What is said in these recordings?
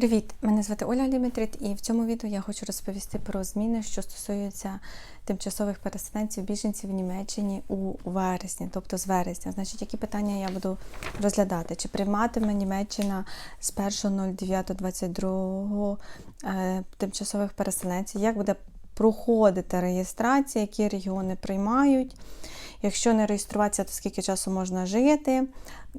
Привіт! Мене звати Оля Лімітрит, і в цьому відео я хочу розповісти про зміни, що стосуються тимчасових переселенців біженців в Німеччині у вересні, тобто з вересня. Значить, які питання я буду розглядати? Чи прийматиме Німеччина з 1.09.22 е, тимчасових переселенців? Як буде проходити реєстрація, які регіони приймають? Якщо не реєструватися, то скільки часу можна жити,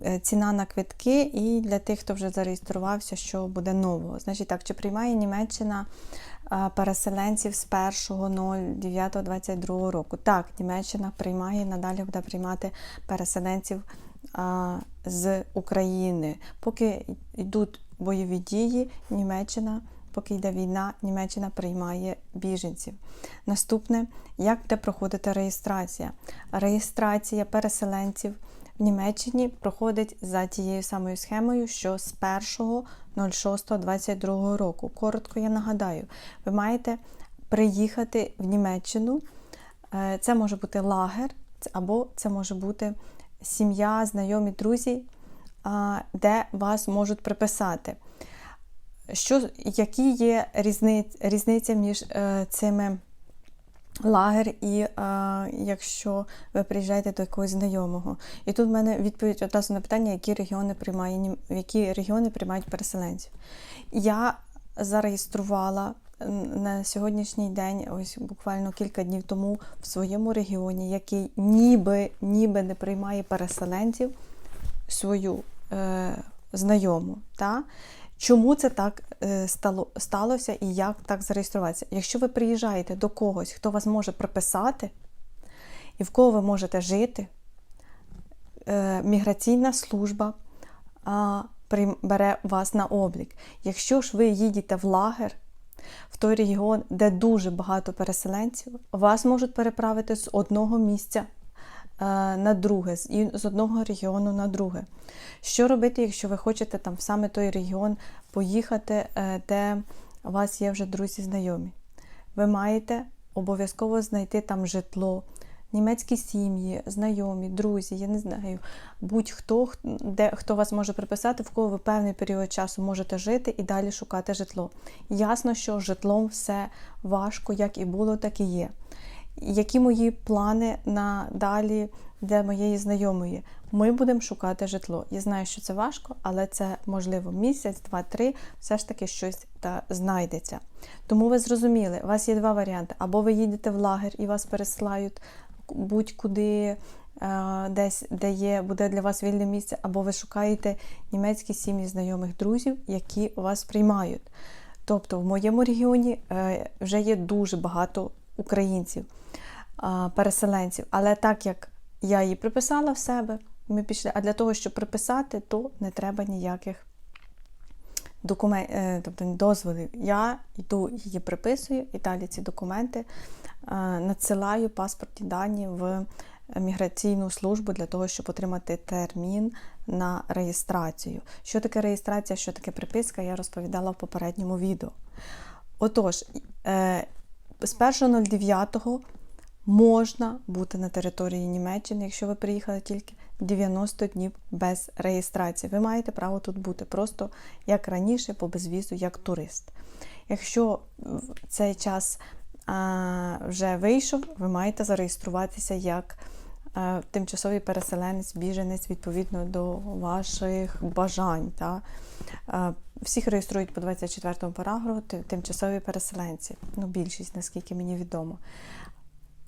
е, ціна на квитки, і для тих, хто вже зареєструвався, що буде нового. Значить так, чи приймає Німеччина е, переселенців з 1.09.22 року? Так, Німеччина приймає, надалі буде приймати переселенців з України. Поки йдуть бойові дії, Німеччина. Поки йде війна, Німеччина приймає біженців. Наступне, як буде проходити реєстрація? Реєстрація переселенців в Німеччині проходить за тією самою схемою, що з 1.06.22 року. Коротко я нагадаю, ви маєте приїхати в Німеччину. Е, Це може бути лагер, або це може бути сім'я, знайомі, друзі, де вас можуть приписати. Що, які є різниць, різниця між е, цими лагер і е, якщо ви приїжджаєте до якогось знайомого? І тут в мене відповідь одразу на питання, які регіони приймає, які регіони приймають переселенців. Я зареєструвала на сьогоднішній день, ось буквально кілька днів тому, в своєму регіоні, який ніби, ніби не приймає переселенців, свою е, знайому. Та? Чому це так е, стало, сталося і як так зареєструватися? Якщо ви приїжджаєте до когось, хто вас може приписати, і в кого ви можете жити, е, міграційна служба бере вас на облік. Якщо ж ви їдете в лагер, в той регіон, де дуже багато переселенців, вас можуть переправити з одного місця на друге, з одного регіону на друге. Що робити, якщо ви хочете там в саме той регіон поїхати, е, де у вас є вже друзі знайомі? Ви маєте обов'язково знайти там житло, німецькі сім'ї, знайомі, друзі, я не знаю, будь-хто, де хто вас може приписати, в кого ви певний період часу можете жити і далі шукати житло. Ясно, що житлом все важко, як і було, так і є. Які мої плани на далі для моєї знайомої? Ми будемо шукати житло. Я знаю, що це важко, але це можливо місяць, два-три, все ж таки щось та знайдеться. Тому ви зрозуміли, у вас є два варіанти: або ви їдете в лагер і вас пересилають будь-куди, е, десь, де є, буде для вас вільне місце, або ви шукаєте німецькі сім'ї знайомих друзів, які вас приймають. Тобто в моєму регіоні е, вже є дуже багато українців, переселенців. Але так як я її приписала в себе, ми пішли. А для того, щоб приписати, то не треба ніяких докумен... е, тобто дозволів. Я йду її приписую і далі ці документи е, надсилаю паспортні дані в міграційну службу для того, щоб отримати термін на реєстрацію. Що таке реєстрація, що таке приписка, я розповідала в попередньому відео. Отож, е, з 1.09 можна бути на території Німеччини, якщо ви приїхали тільки 90 днів без реєстрації. Ви маєте право тут бути просто як раніше, по безвізу, як турист. Якщо цей час вже вийшов, ви маєте зареєструватися як тимчасовий переселенець, біженець відповідно до ваших бажань. Та? Всіх реєструють по 24 параграфу ти- тимчасові переселенці. Ну, більшість, наскільки мені відомо.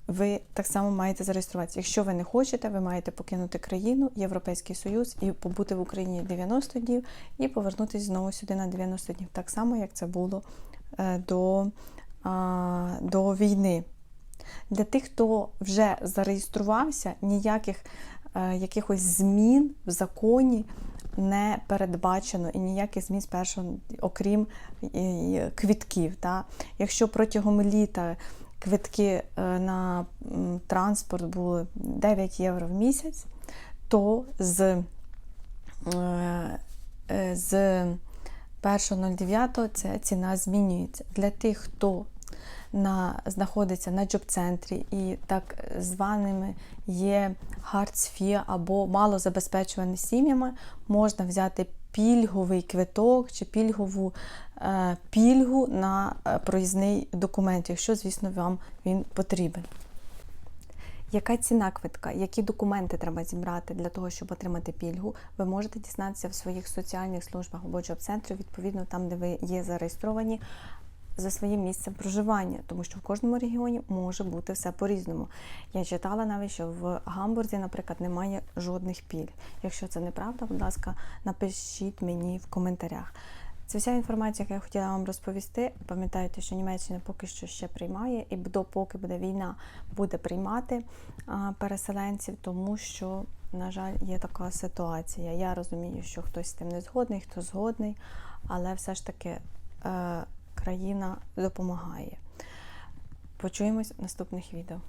Ви так само маєте зареєструватися. Якщо ви не хочете, ви маєте покинути країну, Європейський Союз і побути в Україні 90 днів і повернутися знову сюди на 90 днів, так само, як це було е, до, до війни. Для тих, хто вже зареєструвався, ніяких е, якихось змін в законі не передбачено і ніяких змін спершу, окрім е, квітків. Та? Якщо протягом літа квитки е, на транспорт були 9 євро в місяць, то з, е, е, з 1.09 ця ціна змінюється. Для тих, хто на, знаходиться на джоб-центрі і так званими є хардсфі або малозабезпечуваними сім'ями, можна взяти пільговий квиток чи пільгову е, пільгу на е, проїзний документ, якщо, звісно, вам він потрібен. Яка ціна квитка? Які документи треба зібрати для того, щоб отримати пільгу? Ви можете дізнатися в своїх соціальних службах або джоб-центрі, відповідно там, де ви є зареєстровані за своїм місцем проживання, тому що в кожному регіоні може бути все по-різному. Я читала навіть, що в Гамбурзі, наприклад, немає жодних пільг. Якщо це неправда, будь ласка, напишіть мені в коментарях. Це вся інформація, яку я хотіла вам розповісти. Пам'ятайте, що Німеччина поки що ще приймає, і допоки буде війна, буде приймати переселенців, тому що, на жаль, є така ситуація. Я розумію, що хтось з тим не згодний, хто згодний, але все ж таки е, країна допомагає. Почуємось в наступних відео.